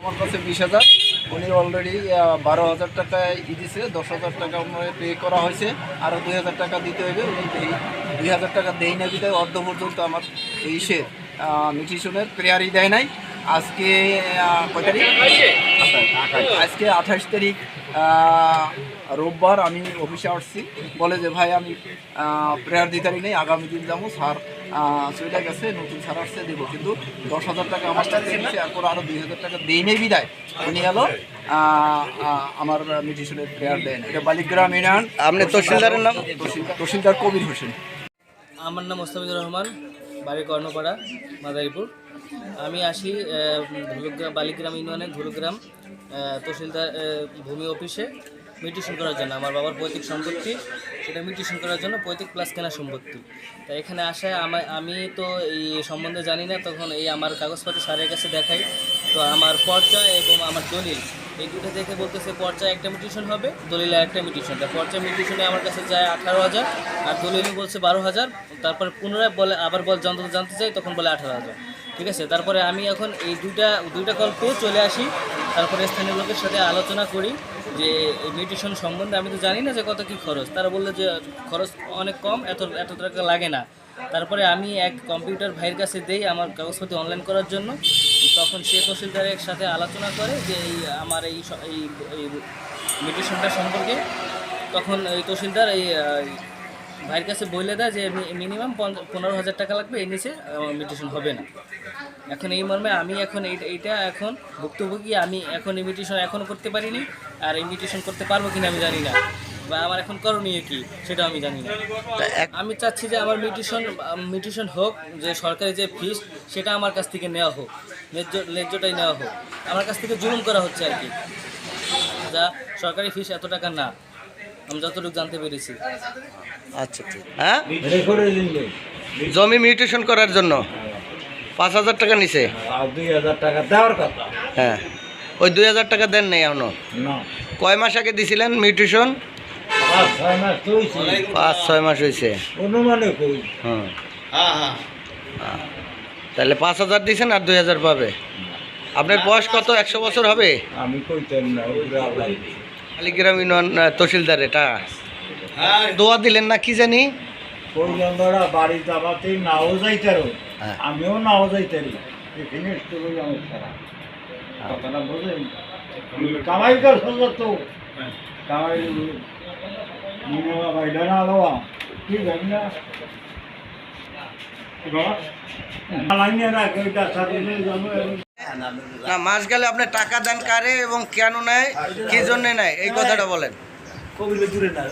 আমার কাছে বিশ হাজার। উনি অলরেডি বারো হাজার টাকা ই দিছে। দশ হাজার টাকা পে করা হয়েছে। আরও দুই হাজার টাকা দিতে হবে। উনি দুই হাজার টাকা দেই না বিদায় অর্ধ পর্যন্ত আমার ইসের নিউট্রিশনের প্রেয়ারই দেয় নাই। আজকে কয় তারিখ? আজকে আঠাশ তারিখ রোববার আমি অফিসে আসছি। বলে যে, ভাই, আমি প্রেয়ার দিতে পারি নাই। আগামী দিন যাব। স্যার চলে গেছে নতুন স্যার আসছে দেবো। কিন্তু দশ হাজার টাকা আমার কাছে দিয়েছে এরপর আরও দুই হাজার টাকা দেই নেই বিদায়। উনি আহ, আমার মিউটিশনের প্রেয়ার দেন এটা বালিগ্রাম ইউনিয়ন আপনি তহসিলদারের নাম? তহসিলদার কবির হোসেন। আমার নাম মোস্তাফিজুর রহমান বাড়ি কর্ণপাড়া মাদারীপুর। আমি আসি ধুলুগ্রাম বালিগ্রাম ইউনিয়নের ধুলুগ্রাম তহসিলদার ভূমি অফিসে। মিউটেশন করার জন্য, আমার বাবার পৈতৃক সম্পত্তি, সেটা মিউটেশন করার জন্য পৈতৃক প্লাস কেনা সম্পত্তি। তা এখানে আসায় আমি তো এই সম্বন্ধে জানি না, তখন এই আমার কাগজপত্র স্যারের কাছে দেখাই। তো আমার পর্চা এবং আমার দলিল, এই দুটো দেখে বলতেছে পর্চায় একটা মিউটেশন হবে, দলিলে একটা মিউটেশন তা পর্চায় মিউটেশনে আমার কাছে যায় আঠারো হাজার, আর দলিলে বলছে বারো হাজার। তারপর পুনরায় বলে, আবার বল জানতে জানতে চাই, তখন বলে আঠারো হাজার। ঠিক আছে? তারপরে আমি এখন এই দুইটা দুইটা কল চলে আসি। তারপরে স্থানীয় লোকের সাথে আলোচনা করি যে এই মিউটেশন সম্বন্ধে। আমি তো জানি না যে কত কী খরচ। তারা বলল যে খরচ অনেক কম, এত এত টাকা লাগে না। তারপরে আমি এক কম্পিউটার ভাইয়ের কাছে দেই আমার কাগজপত্র অনলাইন করার জন্য। তখন সে তহসিলদারের সাথে আলোচনা করে যে এই আমার এই এই মিউটেশনটা সম্পর্কে। তখন এই তহসিলদার এই ভাইয়ের কাছে বলে দেয় যে মিনিমাম পনেরো হাজার টাকা লাগবে এই নিচে মিউটেশন হবে না। এখন এই মর্মে আমি এখন এই- এইটা এখন ভুক্তভোগী আমি এখন ইমিটেশন এখনও করতে পারিনি আর ইমিটেশন করতে পারব কিনা আমি জানি না। বা আমার এখন করণীয় কি সেটা আমি জানি না। আমি চাচ্ছি যে আমার মিউটিশন মিউটিশন হোক যে সরকারি যে ফিস সেটা আমার কাছ থেকে নেওয়া হোক ন্যায্য ন্যায্যটাই নেওয়া হোক। আমার কাছ থেকে জুলুম করা হচ্ছে আর কি। যা সরকারি ফিস এত টাকা না আমি যতটুকু জানতে পেরেছি। আচ্ছা ঠিক। হ্যাঁ? জমি মিউটেশন করার জন্য? পাঁচ হাজার টাকা নিছে? দুই হাজার টাকা দেওয়ার কথা। হ্যাঁ। ওই দুই হাজার টাকা দেন নাই এখনও? কয় মাস আগে দিছিলেন মিউটেশন? পাঁচ ছয় মাস হয়েছে হুম। তাহলে পাঁচ হাজার দিছেন আর দুই হাজার পাবে। আপনার বয়স কত? একশো বছর হবে? আমি কইতেন না তহসিলদার এটা? দোয়া দিলেন না কি জানি পর্যন্তরা বাড়ি যাবাতে নাও যাইতারো হ্যাঁ। আমিও নাও যাইতারি কথাটা বোঝেন কামাই তো না কি জানি না না মাস গেলে আপনি টাকা দেন কারে এবং কেন নেয় কি জন্য নেয় এই কথাটা বলেন কবিলে জুড়ে না